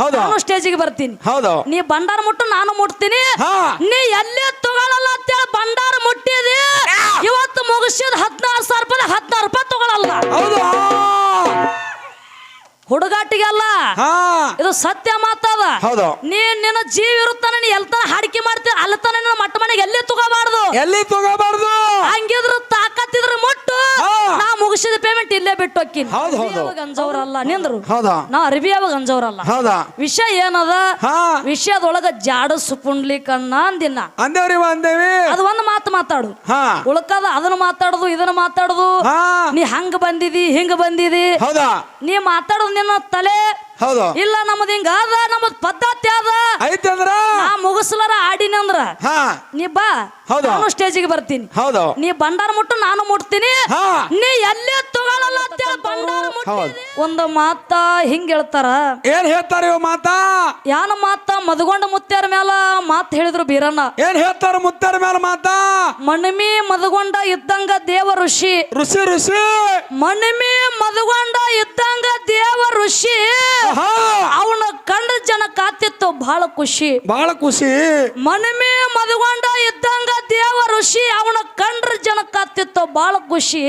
ಹೌದು. ನಾನು ಸ್ಟೇಜಿಗೆ ಬರ್ತೀನಿ. ಹೌದು. ನೀ ಬಂಡಾರ ಮುಟ್ಟು ನಾನು ಮುಟ್ತೀನಿ. ಹಾ. ನೀ ಎಲ್ಲೇ ತಗೊಳಲ್ಲ ಅಂತೇಳಿ ಬಂಡಾರ ಮುಟ್ಟಿದಿ. ಇವತ್ತು ಮುಗಿಸಿದ ಹದಿನಾರು ಸಾವಿರ ರೂಪಾಯಿ ಹದಿನಾರು ರೂಪಾಯಿ ತಗೊಳಲ್ಲ. ಹೌದು. ಹುಡುಗಾಟಿಗೆಲ್ಲ. ಹಾ. ಇದು ಸತ್ಯ ಮಾತದ ಹೌದು. ನೀ ನಿನ್ನ ಜೀವ ಇರುತ್ತಾನ ನೀ ಎಲ್ತಾನ ಹಾಡಿಕೆ ಮಾಡ್ತೀನಿ ಅಲ್ಲತನ ನಿನ್ನ ಮಟ್ಟ ಮನೆಗೆ ಎಲ್ಲಿ ತಗೋಬಾರ್ದು? ಎಲ್ಲಿ ತಗೋಬಾರ್ದು? ಬಿಟ್ಟು ಹೋಗ್ತೀನಿ ಹೌದು, ಹೌದು. ಗಂಜವ್ರಲ್ಲ ನಿಂದ್ರು. ಹೌದಾ. ನಾ ಅರಿವಿಯಾವ ಗಂಜವ್ರಲ್ಲ. ಹೌದಾ. ವಿಷಯ ಏನದ? ಹಾ. ವಿಷಯದೊಳಗ ಜಾಡ ಸುಪುಂಡ್ಲಿಕ್ ಅಂದಿನ ಅಂದೇವ್ರಿ ಅಂದೇವಿ. ಅದು ಒಂದ್ ಮಾತು ಮಾತಾಡು. ಹಾ. ಉಳ್ಕದ ಅದನ್ನ ಮಾತಾಡುದು ಇದನ್ನ ಮಾತಾಡುದು. ಹಾ. ನೀ ಹಂಗ ಬಂದಿದಿ ಹಿಂಗ ಬಂದಿದಿ. ಹೌದಾ? ನೀ ಮಾತಾಡುದು ನಿನ್ನ ತಲೆ ಹೌದು. ಇಲ್ಲ ನಮ್ದ ಹಿಂಗ ಅದ ನಮ್ದು ಪದ್ಧತಿ ಅದ ಐತೆ ಅಂದ್ರ? ನಾ ಮುಗಿಸ್ಲಾರ ಆಡಿನಂದ್ರ ಹಾ. ನೀ ಬಾ ಹೌದು. ನಾನು ಸ್ಟೇಜಿಗೆ ಬರ್ತೀನಿ. ಹೌದು. ನೀ ಬಂಡಾರ ಮುಟ್ಟು ನಾನು ಮುಟ್ತೀನಿ. ಹಾ. ನೀ ಎಲ್ಲೇ ತಗೊಳಲ್ಲ ಅಂತೇಳಿ. ಒಂದು ಮಾತ ಹಿಂಗ್ ಹೇಳ್ತಾರ. ಏನ್ ಹೇಳ್ತಾರ ಇವ ಮಾತಾ? ಯಾನ ಮಾತ? ಮದಗೊಂಡ ಮುತ್ತ್ಯಾರ ಮ್ಯಾಲ ಮಾತ್ ಹೇಳಿದ್ರು ಬೀರಣ್ಣ. ಏನ್ ಹೇಳ್ತಾರ ಮುತ್ತಾರ ಮೇಲೆ ಮಾತಾ? ಮಣ್ಮಿ ಮದಗೊಂಡ ಇದ್ದಂಗ ದೇವ ಋಷಿ. ಋಷಿ ಋಷಿ. ಮಣಿಮಿ ಮದಗೊಂಡ ಇದ್ದಂಗ ದೇವ ಋಷಿ. ಅವನ ಕಂಡ ಜನ ಕಾತಿತ್ತು ಬಹಳ ಖುಷಿ. ಬಹಳ ಖುಷಿ. ಮನಮೇ ಮದಗೊಂಡ ಇದ್ದಂಗ ದೇವ ಋಷಿ ಅವನ ಕಂಡ್ರ ಜನ ಕಾತಿತ್ತು ಬಹಳ ಖುಷಿ.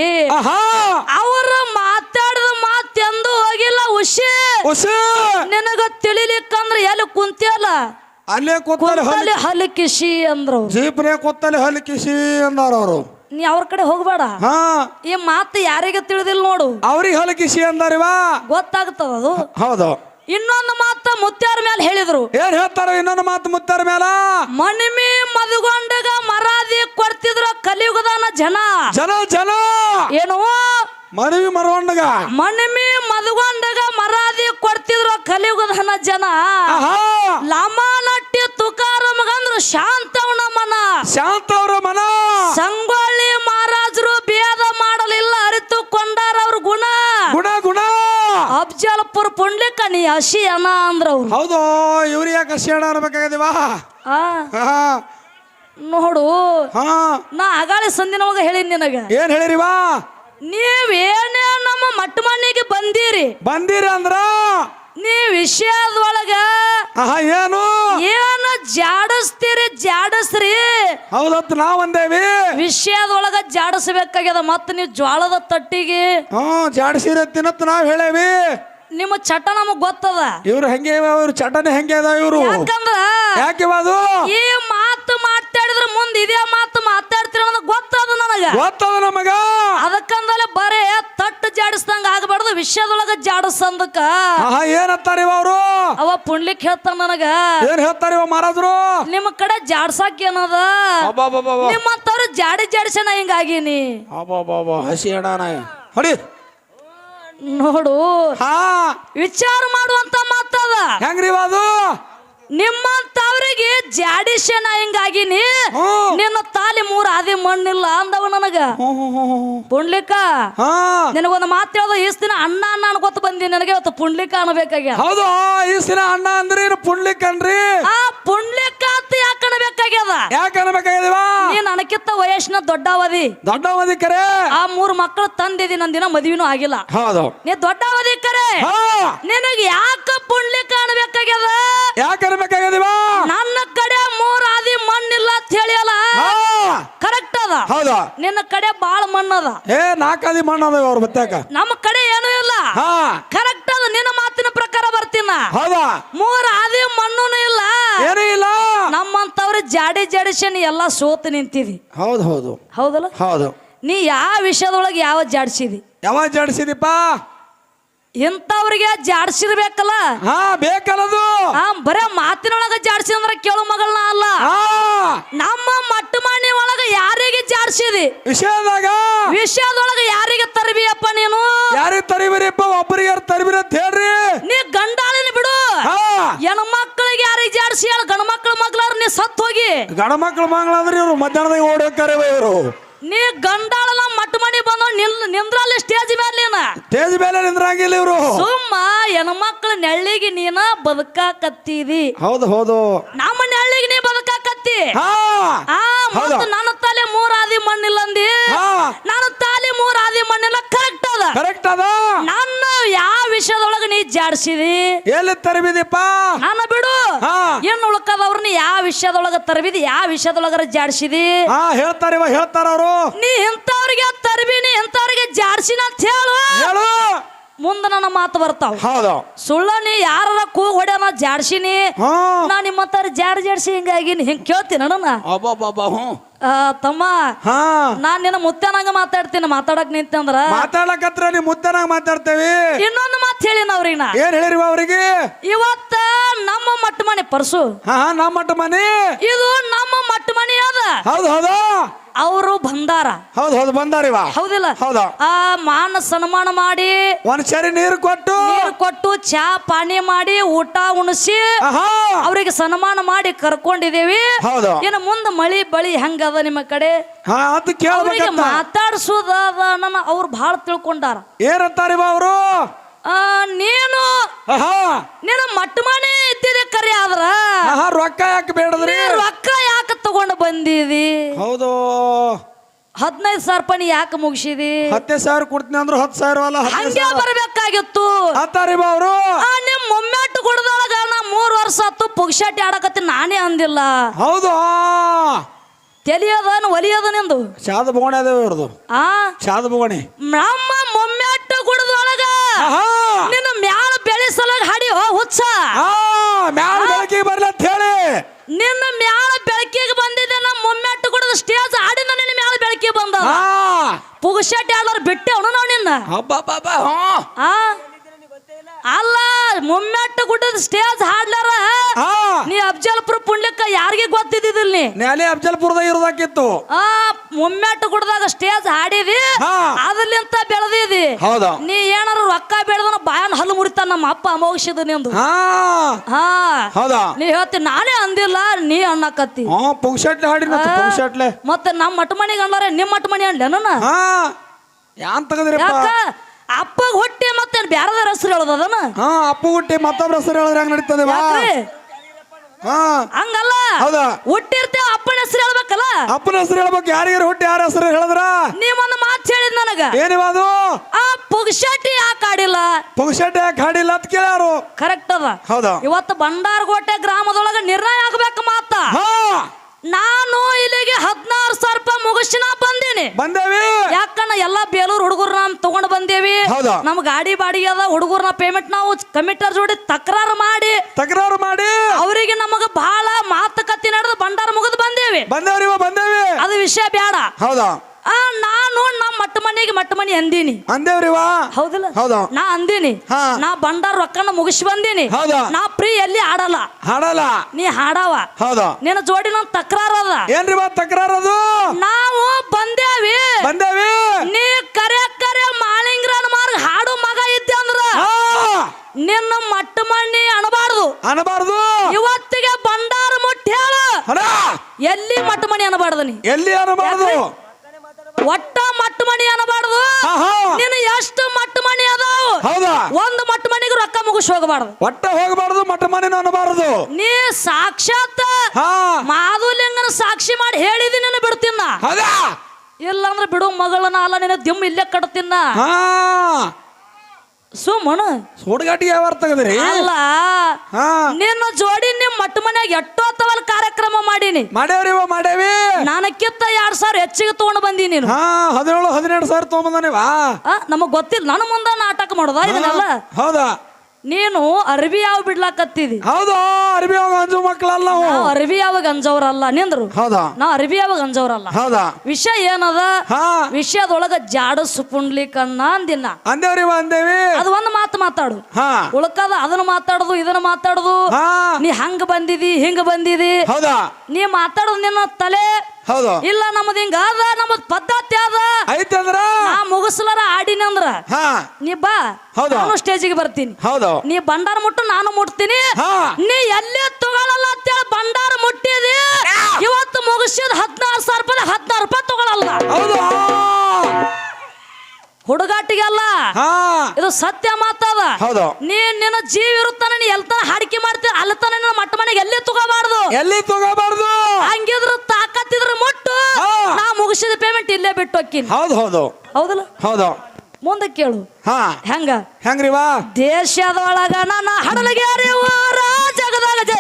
ಅವರ ಮಾತಾಡಿದ ಮಾತೆಂದು ಹೋಗಿಲ್ಲ ಹುಷಿ. ಖುಷಿ ನಿನಗ ತಿಳಿಲಿಕ್ಕಂದ್ರ ಎಲ್ಲಿ ಕುಂತಿಯಲ್ಲ? ಅಲ್ಲೇ ಕೂತಲ್ಲಿ ಹಲಕಿಸಿ ಕುಂತಲ್ಲಿ ಹಲಿಕಿಸಿ ಅಂದ್ರು. ಜೀಪ್ನೇ ಕೂತಲ್ಲಿ ಹಲಕಿಸಿ ಅಂದಾರ ಅವರು ನೀ ಅವ್ರ ಕಡೆ ಹೋಗ್ಬೇಡ. ಹಾ. ಈ ಮಾತು ಯಾರಿಗೆ ತಿಳಿದಿಲ್ಲ ನೋಡು. ಅವ್ರಿಗೆ ಹೊಲಕಿಸಿ ಅಂದಾರಿವಾ ಗೊತ್ತಾಗ್ತದ ಅದು. ಹೌದು. ಇನ್ನೊಂದು ಮಾತು ಮುತ್ಯಾರ ಮೇಲೆ ಹೇಳಿದ್ರು. ಏನ್ ಹೇಳ್ತಾರ ಇನ್ನೊಂದು ಮಾತು ಮುತ್ತಾರ ಮೇಲ ಮಣಿಮಿ ಮದುಗೊಂಡಗ ಮರಾದಿ ಕೊಡ್ತಿದ್ರ ಕಲಿಯುಗದಾನ ಜನ. ಜನ ಜನ. ಏನು? ಮನವಿ ಮರವಂಡಗ ಮಣಿಮಿ ಮದುಗೊಂಡಗ ಮರಾದಿ ಕೊಡ್ತಿದ್ರ ಕಲಿಯುಗದಾನ ಜನ. ಆಹಾ. ಲಮಾನಟ್ಟಿ ತುಕಾರ ಮಗಂದ್ರು ಶಾಂತವನ ಮನ. ಶಾಂತ ಅವ್ರ ಮನ. ಸಂಗೊಳ್ಳಿ ಮಹಾರಾಜರು ಭೇದ ಮಾಡಲಿಲ್ಲ ಅರಿತುಕೊಂಡಾರ ಅವ್ರ ಗುಣ. ಗುಣ ಗುಣ. ಅಫ್ಜಲ್ಪುರ್ ಪುಂಡ್ಲಿಕ ನೀ ಹಸಿ ಅನ ಅಂದ್ರ ಅವ್ರು. ಹೌದು ಇವ್ರು ಯಾಕೆ ಶೇಣ ಅನ್ಬೇಕಾಗದಿವ? ಆ, ಹಾ. ನೋಡು ಹಾ. ನಾ ಅಗಾಳಿ ಸಂದಿನವಾಗ ಹೇಳಿನಿ ನಿನಗ. ಏನ್ ಹೇಳಿರಿವಾ? ನೀವೇನೇ ನಮ್ಮ ಮಟ್ಟ ಮನೆಗೆ ಬಂದೀರಿ. ಬಂದಿರಿ ಅಂದ್ರ? ನೀ ವಿಷಯದೊಳಗ ಆಹಾ ಏನು? ಏನ ಜಾಡಸ್ತೀರಿ ಜಾಡಸ್ರಿ. ಹೌದತ್ ನಾವ್ ಅಂದೇವಿ ವಿಷಯದೊಳಗ ಜಾಡಿಸಬೇಕಾಗ್ಯದ. ಮತ್ತ ನೀವು ಜ್ವಾಳದ ತಟ್ಟಿಗೆ ಹ್ಮ್ ಜಾಡ್ಸಿರ ತಿನ್ನತ್ ನಾವ್ ಹೇಳೇವಿ. ನಿಮ್ಮ ಚಟ ನಮಗ್ ಗೊತ್ತದ? ಇವ್ರು ಹೆಂಗೆ ಇವ್ರ ಚಟನೆ ಹೆಂಗೆ ಅದಾವ ಇವ್ರು? ಯಾಕಂದ್ರ ಯಾಕೆ ಅದು? ಈ ಮಾತು ಮಾತಾಡಿದ್ರ ಮುಂದ್ ಇದೇ ಮಾತು ಮಾತಾಡ್ತೀರ ಅನ್ನೋದು ಗೊತ್ತದ ನನಗ. ಗೊತ್ತದ ನಮಗ. ಅದಕ್ಕಂದಲೆ ವಿಷಯದೊಳಗ ಜಾಡಿಸಂದಕ್ಕ ಸಂದಕ. ಏನಂತಾರ ಇವ ಅವರು? ಅವ ಪುಂಡ್ಲಿಕ್ ಹೇಳ್ತಾನ ನನಗ. ಏನ್ ಹೇಳ್ತಾರ ಇವ ಮಹಾರಾಜರು? ನಿಮ್ಮ ಕಡೆ ಜಾಡ್ಸಾಕ್ ಏನದ. ನಿಮ್ಮಂತವ್ರು ಜಾಡಿ ಜಾಡಿಸಣ ಹಿಂಗಾಗೀನಿ ಹಸಿ ಅಣ್ಣನ ಹೊಡಿ. ನೋಡು ಹಾ. ವಿಚಾರ ಮಾಡುವಂತ ಮಾತದ ಹೆಂಗ್ರಿ ಅದು? ನಿಮ್ಮಂತವ್ರಿಗೆ ಜಾಡಿಸನ ಹಿಂಗಾಗಿನಿ. ನಿನ್ನ ತಾಲಿ ಮೂರ್ ಆದಿ ಮಣ್ಣಿಲ್ಲ ಅಂದವ ನನಗ. ಪುಂಡ್ಲಿಕ್ಕ. ಪುಂಡ್ಲಿಕ ನಿನಗೊಂದು ಮಾತು ಹೇಳ್ದ ಈಸ್ ದಿನ ಅಣ್ಣ ಅಣ್ಣ ಅನ್ಕೋತ ಬಂದಿ ನನಗೆ ಇವತ್ತು ಪುಂಡ್ಲಿಕ ಅನ್ಬೇಕಾಗ್ಯ? ಹೌದು ಈ ದಿನ ಅಣ್ಣ ಅಂದ್ರೆ ಪುಂಡ್ಲಿಕ್ ಅನ್ರಿ ಆ ಪುಂಡ್ಲಿಕ ಅಂತ ಯಾಕೆ ಅನ್ಬೇಕಾಗ್ಯದ ಯಾಕೆ ಅನ್ಬೇಕಾಗಿದೀವ ನೀನ್ ನನಕಿತ್ತ ವಯಸ್ಸಿನ ದೊಡ್ಡವಧಿ ದೊಡ್ಡ ಅವಧಿ ಕರೆ. ಆ ಮೂರು ಮಕ್ಕಳು ತಂದಿದಿ ನಂದಿನ ದಿನ ಮದುವೆನೂ ಆಗಿಲ್ಲ. ಹೌದು. ನೀ ದೊಡ್ಡವಧಿ ಕರೆ. ಹಾ. ನಿನಗೆ ಯಾಕ ಪುಂಡ್ಲಿಕ ಕಾಣಬೇಕಾಗ್ಯದ? ಯಾಕೆ ನನ್ನ ಕಡೆ ಮೂರ್ ಆದಿ ಮಣ್ಣಿಲ್ಲ ಅಂತ ಹೇಳಿಯಲ್ಲ. ಹಾ. ಕರೆಕ್ಟ್ ಅದ ಹೌದು? ನಿನ್ನ ಕಡೆ ಬಾಳ ಮಣ್ಣದ. ಏ ನಾಲ್ಕಾದಿ ಮಣ್ಣು ಅದಾವ ಅವ್ರ ಬತ್ತಾಕ. ನಮ್ಮ ಕಡೆ ಏನೂ ಇಲ್ಲ. ಹಾ. ಕರೆಕ್ಟ್ ಅದ ನಿನ್ನ ಮಾತಿನ ಪ್ರಕಾರ ಬರ್ತೀನ. ಹೌದಾ? ಮೂರ ಆದಿ ಮಣ್ಣೂ ಇಲ್ಲ. ಏನೂ ಇಲ್ಲ? ನಮ್ಮಂತವ್ರ ಜಾಡಿ ಜಾಡಿಸನ್ ಎಲ್ಲಾ ಸೋತು ನಿಂತಿದಿ. ಹೌದು ಹೌದು. ಹೌದಲ್ಲ? ಹೌದು. ನೀ ಯಾವ ವಿಷಯದೊಳಗೆ ಯಾವ ಜಾಡಿಸಿದಿ? ಯಾವ ಜಡಿಸಿದಿಪ್ಪ? ಇಂಥವ್ರಿಗೆ ಜಾಡ್ಸಿರ್ಬೇಕಲ್ಲ ಹಾ ಬೇಕಲ್ಲದು. ಆ ಬರೇ ಮಾತಿನೊಳಗ ಜಾಡ್ಸಿ ಅಂದ್ರ ಕೇಳು ಮಗಳನ್ನ ಅಲ್ಲ. ನಮ್ಮ ಮಟ್ಟ ಮನೆ ಒಳಗ ಯಾರಿಗೆ ಜಾಡ್ಸಿದಿ? ವಿಷಯದಾಗ ವಿಷಯದೊಳಗ ಯಾರಿಗೆ ತರಬಿಯಪ್ಪ ನೀನು? ಯಾರಿಗೆ ತರಿಬಿರಿಪ್ಪ ಒಬ್ಬರಿಗೆ ಯಾರು ತರಿಬಿರಿ ಅಂತ ಹೇಳ್ರಿ. ನೀ ಗಂಡಾಳಿನ ಬಿಡು. ಹಾ. ಹೆಣ್ಣು ಮಕ್ಕಳಿಗೆ ಯಾರಿಗೆ ಜಾಡ್ಸಿ ಹೇಳ? ಗಂಡ ಮಕ್ಕಳ ಮಗ್ಲಾರ ನೀ ಸತ್ ಹೋಗಿ ಗಣ ಮಕ್ಳು ಮಂಗಳಾದ್ರೆ ಇವ್ರು ಮಧ್ಯಾಹ್ನದಾಗ ಓಡಿ ಇವರು. ನೀ ಬಂದ ನಿಲ್ ನಿಂದ್ರಲ್ಲಿ ಸ್ಟೇಜ್ ಮೇಲೆ ನೀನ? ಸ್ಟೇಜ್ ಮೇಲೆ ನಿಂದ್ರಂಗಿಲ್ಲ ಇವರು. ಸುಮ್ಮ ಹೆಣ್ಮಕ್ಳ ನೆಳ್ಳಿಗೆ ನೀನ ಬದುಕಾಕತ್ತೀದಿ ಹೌದು ಹೌದು. ನಮ್ಮ ನೆಳ್ಳಿಗೆ ನೀ ಬದುಕಾಕತ್ತಿ. ಆ ಹೌದು. ನನ್ನ ತಲೆ ಮೂರ್ ಆದಿ ಮಣ್ಣಿಲ್ಲ ಅಂದಿ ನನ್ನ ತಾಲಿ ಮೂರ್ ಆದಿ ಮಣ್ಣಿಲ್ಲ ಕರೆಕ್ಟ್ ಅದ? ಕರೆಕ್ಟ್ ಅದ. ನನ್ನ ವಿಷಯದೊಳಗ ನೀ ಜಾಡ್ಸಿದಿ ಎಲ್ಲಿ ತರಬಿದಿಪ್ಪ? ಹಾ ಬಿಡು. ಹಾ. ಇನ್ನು ಉಳ್ಕದವ್ರನ್ನ ಯಾವ ವಿಷಯದೊಳಗ ತರಬಿದಿ ಯಾವ ವಿಷಯದೊಳಗರ ಜಾಡ್ಸಿದಿ ಹಾ ಹೇಳ್ತಾರ ಇವ ಹೇಳ್ತಾರ ಅವರು ನೀ ಇಂಥವ್ರಿಗೆ ತರಬಿನಿ ಇಂಥವ್ರಿಗೆ ಜಾಡ್ಸಿನ ಅಂತ ಹೇಳು ಮುಂದೆ ನನ್ನ ಮಾತು ಬರ್ತಾವ. ಹೌದು. ಸುಳ್ಳ ನೀ ಯಾರ ಕೂಗ್ ಹೊಡ್ಯಾನ ಜಾಡ್ಸಿನಿ? ಹಾ. ನಾ ನಿಮ್ಮ ಹತ್ತಾರ ಜಾಡ್ ಜಾಡ್ಸಿ ಹಿಂಗಾಗಿ ಹಿಂಗ್ ಕೇಳ್ತೀನಿ ನನ್ನ? ಅಬ್ಬಬ್ಬಬ್ಬ ಹ್ಞೂ. ತಮ್ಮ ಹಾ. ನಾನ್ ನಿನ್ನ ಮುತ್ತನಂಗ ಮಾತಾಡ್ತೀನಿ ಮಾತಾಡಕ್ ನಿಂತಂದ್ರ ಮಾತಾಡಕತ್ರ ನೀ ಮುದ್ದನಾಗ ಮಾತಾಡ್ತೇವಿ. ಇನ್ನೊಂದು ಮಾತು ಹೇಳಿನ ಅವ್ರಿಗೆ ನಾ. ಏನ್ ಹೇಳಿರಿ ಅವರಿಗೆ? ಇವತ್ತ ಮಟ್ಟ ಮನೆ ಪರ್ಸು. ಹಾ ನಮ್ಮ ಮಟ್ಟ ಮನೆ ಇದು ನಮ್ಮ ಮಟ್ಟ ಮನೆ ಅದ. ಹೌದು ಹೌದು. ಅವರು ಬಂದಾರ. ಹೌದು ಹೌದು ಬಂದಾರಿವ ಹೌದಿಲ್ಲ? ಹೌದು. ಆ ಮಾನ ಸನ್ಮಾನ ಮಾಡಿ ಒಂದ್ ಸರಿ ನೀರು ಕೊಟ್ಟು. ನೀರು ಕೊಟ್ಟು ಚಾ ಪಾನಿ ಮಾಡಿ ಊಟ ಉಣಿಸಿ ಅವರಿಗೆ ಸನ್ಮಾನ ಮಾಡಿ ಕರ್ಕೊಂಡಿದೇವಿ. ಹೌದು. ಇನ್ನು ಮುಂದೆ ಮಳಿ ಬಳಿ ಹೆಂಗದ ನಿಮ್ಮ ಕಡೆ? ಮಾತಾಡ್ಸೋದ ನನ್ನ ಅವ್ರು ಬಹಳ ತಿಳ್ಕೊಂಡಾರ. ಏನಂತಾರಿವ ಅವರು? ಆ, ನೀನು ಆಹಾ. ನೀನು ಮಟ್ಟ ಮನೆ ಇದ್ದಿದೆ ಕರೆ ಆದ್ರ. ಆಹಾ ರೊಕ್ಕ ಯಾಕೆ ಬೇಡದ್ರಿ? ನೀ ರೊಕ್ಕ ಯಾಕೆ ತಗೊಂಡು ಬಂದಿದಿ? ಹೌದು. ಹದಿನೈದು ಸಾವಿರ ರೂಪಾಯಿ ಯಾಕೆ ಮುಗಿಸಿದಿ? ಹತ್ತೇ ಸಾವಿರ ಕೊಡ್ತೀನಿ ಅಂದ್ರೆ ಹತ್ತು ಸಾವಿರ ಅಲ್ಲ ಹಂಗೆ ಬರ್ಬೇಕಾಗಿತ್ತು. ಹತ್ತಾರಿವ ಅವರು. ಆ, ನಿಮ್ ಮೊಮ್ಮೆಟ್ಟು ಗುಡ್ದೊಳಗ ನಾ ಮೂರ್ ವರ್ಷ ಹತ್ತು ಪುಗ್ಶಾಟಿ ಆಡಕತ್ತಿ ನಾನೇ ಅಂದಿಲ್ಲ. ಹೌದು. ತೆಲಿಯೋದನ್ ಒಲಿಯದ ನಿಂದು? ಶಾದ ಬೊಗಣೆ ಅದಾವ ಇವ್ರದು. ಆ? ಶಾದ ಬೋಣೆ. ನಮ್ಮ ಮೊಮ್ಮೆಟ್ಟು ಗುಡ್ದೊಳಗ ಆಹಾ ನಿನ್ನ ಮ್ಯಾಲ ಬೆಳೆಸಲಾಗ ಹಾಡಿ ಹೋ ಹುಚ್ಚ. ಮ್ಯಾಲ ಬೆಳಕಿಗೆ ಬರಲ ಅಂತ ಹೇಳಿ. ನಿನ್ನ ಮ್ಯಾಲ ಬೆಳಕಿಗೆ ಬಂದಿದ್ದೆ ನಮ್ಮ ಮೊಮ್ಮೆಟ್ಟು ಕೂಡ ಸ್ಟೇಜ್ ಹಾಡಿನ ನಿನ್ನ ಮ್ಯಾಲ ಬೆಳಕಿಗೆ ಬಂದ ಹಾ ಪುಗ್ಶಾಟಿ ಆಡೋರು ಬಿಟ್ಟೆ ಅವನು ನಾವು ನಿನ್ನ. ಹಬ್ಬ ಹಾ ಅಲ್ಲ ಮುಮ್ಮೆಟ್ಟು ಗುಡ್ಡದ ಸ್ಟೇಜ್ ಹಾಡ್ಲಾರ? ಹಾ. ನೀ ಅಬ್ಜಲ್ಪುರ ಪುಣ್ಯಕ್ಕ ಯಾರಿಗೆ ಗೊತ್ತಿದ್ದಿದ್ದಿಲ್ಲ ನೀ? ನ್ಯಾಲಿ ಅಫ್ಜಲ್ಪುರದಾಗ ಇರೋದಾಕಿತ್ತು ಆ ಮೊಮ್ಮೆಟ್ಟು ಗುಡ್ದಾಗ ಸ್ಟೇಜ್ ಹಾಡಿದಿ? ಹಾ. ಅದ್ರಲಿಂತ ಬೆಳೆದಿದಿ? ಹೌದು. ನೀ ಏನಾರ ರೊಕ್ಕ ಬೆಳೆದನ ಬಾಯನ್ ಹಲ್ಲು ಮುರಿತಾನ ನಮ್ಮ ಅಪ್ಪ ಅಮೋಘಿಸಿದ ನಿಂದು? ಹಾ. ಹಾ. ಹೌದಾ. ನೀ ಹೇಳ್ತಿ ನಾನೇ ಅಂದಿಲ್ಲ ನೀ ಅನ್ನಕತ್ತಿ. ಹಾಡಿನ ಪುಗ್ಶಟ್ಲೆ ಮತ್ತೆ ನಮ್ಮ ಮಟ್ಟಮಣಿಗೆ ಮನೆಗೆ ನಿಮ್ಮ ಮಠ ಮನೆ ಹಾ. ಯಾನ್ ತಗದ್ರಿಪ್ಪ? ಯಾಕ? ಅಪ್ಪಗ ಹೊಟ್ಟೆ ಮತ್ತೆ ಬ್ಯಾರದಾರ ಹೆಸರು ಹೇಳೋದನ ಹಾ ಅಪ್ಪ ಹುಟ್ಟಿ ಮತ್ತೊಬ್ಬರ ಹೆಸರು ಹೇಳಿದ್ರೆ ಹೆಂಗ್ ನಡೀತದೆ ಹಾ. ಹಂಗಲ್ಲ? ಹೌದಾ? ಹುಟ್ಟಿರ್ತೇವ ಅಪ್ಪನ ಹೆಸರು ಹೇಳ್ಬೇಕಲ್ಲ? ಅಪ್ಪನ ಹೆಸರು ಹೇಳ್ಬೇಕು. ಯಾರಿಗಾರ ಹುಟ್ಟಿ ಯಾರ ಹೆಸರು ಹೇಳಿದ್ರ? ನೀವೊಂದು ಮಾತು ಹೇಳಿದ್ ನನಗ. ಏನಿವ ಅದು? ಆ ಪುಗ್ಶಾಟಿ ಯಾಕೆ ಆಡಿಲ್ಲ ಪುಗ್ಶಟ್ಟಿ ಯಾಕೆ ಕಾಡಿಲ್ಲ ಅಂತ ಕೇಳ್ಯಾರು. ಕರೆಕ್ಟ್ ಅದ. ಹೌದಾ? ಇವತ್ತು ಬಂಡಾರಗೋಟೆ ಗ್ರಾಮದೊಳಗ ನಿರ್ಣಯ ಆಗ್ಬೇಕು ಮಾತ. ಹಾ. ನಾನು ಇಲ್ಲಿಗೆ ಹದಿನಾರು ಸಾವಿರ ರೂಪಾಯಿ ಮುಗಿಸಿನ ಬಂದೀನಿ. ಬಂದೇವಿ? ಯಾಕಣ್ಣ ಎಲ್ಲಾ ಬೇಲೂರು ಹುಡುಗರು ನಾನು ತಗೊಂಡ್ ಬಂದೇವಿ? ಹೌದಾ? ನಮ್ ಗಾಡಿ ಬಾಡಿಗೆ ಅದ ಹುಡುಗರ್ನ ಪೇಮೆಂಟ್ ನಾವು ಕಮಿಟರ್ ಜೋಡಿ ತಕರಾರು ಮಾಡಿ. ತಕರಾರು ಮಾಡಿ? ಅವರಿಗೆ ನಮಗ ಬಹಳ ಮಾತುಕತೆ ನಡೆದು ಬಂಡಾರ ಮುಗಿದು ಬಂದೇವಿ. ಬಂದೇವ್ರಿವ ಬಂದೇವಿ. ಅದು ವಿಷಯ ಬೇಡ ಹೌದಾ? ಆ ನಮ್ಮ ಮಟ್ಟಮನಿ ಅಂದೀನಿ. ಅಂದೇವ್ರಿವಾ ಹೌದಿಲ್ಲ? ಹೌದಾ. ನಾ ಅಂದೀನಿ. ಹಾ. ನಾ ಬಂಡಾರ ರೊಕ್ಕನ ಮುಗಿಸಿ ಬಂದೀನಿ. ಹೌದಾ. ನಾ ಪ್ರೀ ಎಲ್ಲಿ ಹಾಡಲ್ಲ. ಹಾಡಲ್ಲ. ನೀ ಹಾಡವ. ಹೌದಾ. ನಿನ್ನ ಜೋಡಿ ನನ್ ತಕರಾರ ಅದ. ಬಾ ತಕರಾರು ಅದು? ನಾವು ಬಂದೇವಿ. ಬಂದೇವಿ. ನೀ ಕರೆ ಕರೆ ಮಾಳಿಂಗ್ರನ್ ಮಾರ್ಗ ಹಾಡು ಮಗ ಇದ್ದೆ ಅಂದ್ರ. ಹಾ. ನಿನ್ನ ಮಟ್ಟ ಮಣ್ಣಿ ಅಣಬಾರ್ದು ಅನಬಾರ್ದು. ಇವತ್ತಿಗೆ ಬಂಡಾರ ಮುಟ್ಟ ಹೇಳು ಎಲ್ಲಿ ಮಟ್ಟ ಮಣಿ ಅನಬಾರ್ದು ನೀ? ಎಲ್ಲಿ ಅನಬಾರ್ದು? ಒಟ್ಟ ಮಟ್ಟ ಮಣಿ ಹಾ ನಿನ್ನ ಎಷ್ಟು ಮಟ್ಟ ಮಣಿ ಅದಾವ? ಹೌದಾ? ಒಂದು ಮಟ್ಟ ಮಣಿಗೆ ರೊಕ್ಕ ಮುಗಿಸ್ ಹೋಗಬಾರ್ದು. ಒಟ್ಟ ಹೋಗಬಾರ್ದು ಮಟ್ಟ ಮನೇನು ಅನ್ನಬಾರದು. ನೀ ಸಾಕ್ಷಾತ್ ಹಾ. ಮಾಧುಲಿಂಗನ ಸಾಕ್ಷಿ ಮಾಡಿ ಹೇಳಿದಿ ನಿನ್ನ ಬಿಡ್ತೀನ? ಹೌದಾ? ಇಲ್ಲಾಂದ್ರೆ ಬಿಡು ಮಗಳನ್ನ ಅಲ್ಲ ನಿನ್ನ ದಿಮ್ಮ ಇಲ್ಲೇ ಕಟ್ತೀನ? ಹಾ. ಸುಮ್ಮನ ಸುಡ್ಗಾಟಿಗೆ ಯಾವ ತಗದ್ರಿ? ಅಲ್ಲ ಹಾ. ನಿನ್ನ ಜೋಡಿ ನಿಮ್ ಮಟ್ಟ ಮನ್ಯಾಗ ಎಷ್ಟೊತ್ತವಲ್ ಕಾರ್ಯಕ್ರಮ ಮಾಡೀನಿ. ಮಾಡೇವ್ರಿವ ಮಾಡೇವಿ ನಾನು ಕಿತ್ತ ಎರಡ್ ಸಾವಿರ ಹೆಚ್ಚಿಗೆ ತಗೊಂಡು ಬಂದೀನಿ ನೀನು. ಹಾ ಹದಿನೇಳು ಹದಿನೆಂಟು ಸಾವಿರ ತಗೊಂಡ್ ಆ, ನಮಗ್ ಗೊತ್ತಿಲ್ಲ. ನನ್ನ ಮುಂದ ನಾಟಕ ಮಾಡೋದ ಇದನ್ನೆಲ್ಲ? ಹೌದಾ? ನೀನು ಅರ್ಬಿ ಯಾವ ಬಿಡ್ಲಾಕತ್ತಿದಿ? ಹೌದು? ಅರ್ಬಿ ಯಾವ ಗಂಜು ಮಕ್ಕಳಲ್ಲ ನಾವು? ಅರ್ಬಿ ಯಾವಾಗ ಅಂಜವ್ರಲ್ಲ ನಿಂದ್ರು? ಹೌದಾ? ನಾವ್ ಅರ್ಬಿ ಯಾವ ಅಂಜವ್ರಲ್ಲ ಹೌದಾ? ವಿಷಯ ಏನದ? ಹಾ. ಜಾಡ ಸುಪುಂಡ್ಲಿ ಕಣ್ಣ ಅಂದಿನ. ಅಂದೇವ್ರಿವ ಅಂದೇವಿ. ಅದು ಒಂದು ಮಾತು ಮಾತಾಡು. ಹಾ. ಉಳ್ಕದ ಅದನ್ನ ಮಾತಾಡುದು ಇದನ್ನ ಮಾತಾಡುದು. ಹಾ. ನೀ ಹಂಗ ಬಂದಿದಿ ಹಿಂಗ ಬಂದಿದಿ. ಹೌದಾ? ನೀ ಮಾತಾಡುದು ನಿನ್ನ ತಲೆ. ಹೌದು. ಇಲ್ಲ ನಮ್ಮದ್ ಹಿಂಗ ಅದ ನಮ್ಮದ್ ಪದ್ಧತಿ ಅದ ಐತೆ ಅಂದ್ರ ನಾ ಮುಗಿಸ್ಲಾರ ಹಾ. ನೀ ಬಾ. ಹೌದು. ನಾನು ಸ್ಟೇಜಿಗೆ ಬರ್ತೀನಿ. ಹೌದು. ನೀ ಬಂಡಾರ ಮುಟ್ಟು ನಾನು ಮುಟ್ತೀನಿ. ಹಾ. ನೀ ಎಲ್ಲೇ ತಗೊಳಲ್ಲ ಅಂತೇಳಿ ಬಂಡಾರ ಮುಟ್ಟಿದಿ. ಇವತ್ತು ಮುಗಿಸಿದ ಹದಿನಾರು ಸಾವಿರ ರೂಪಾಯಿ ಹದಿನಾರು ರೂಪಾಯಿ ತಗೊಳಲ್ಲ. ಹೌದು. ಹುಡುಗಾಟಿಗೆಲ್ಲ. ಹಾ. ಇದು ಸತ್ಯ ಮಾತದ ಹೌದು. ನೀ ನಿನ್ನ ಜೀವ ಇರುತ್ತಾನೆ ನೀ ಎಲ್ತಾನ ಹಾಡಿಕೆ ಮಾಡ್ತೀನಿ ಅಲ್ತಾನೆ ನಿನ್ನ ಮಟ್ಟ ಮನೆಗೆ ಎಲ್ಲಿ ತಗೋಬಾರ್ದು? ಎಲ್ಲಿ ತಗೋಬಾರ್ದು? ಹಂಗಿದ್ರ ತಾಕತ್ತಿದ್ರ ಮುಟ್ಟು. ಹಾ. ನಾ ಮುಗಿಸಿದ ಪೇಮೆಂಟ್ ಇಲ್ಲೇ ಬಿಟ್ಟು ಹೋಗ್ತೀನಿ. ಹೌದು ಹೌದು. ಹೌದಲ್ಲ? ಹೌದು. ಮುಂದೆ ಕೇಳು. ಹಾ. ಹೆಂಗ? ಹೆಂಗ್ರಿವಾ ದೇಶದೊಳಗ ನನ್ನ ಹಡಲಗ್ಯಾರಿ ಜಗದಾಗ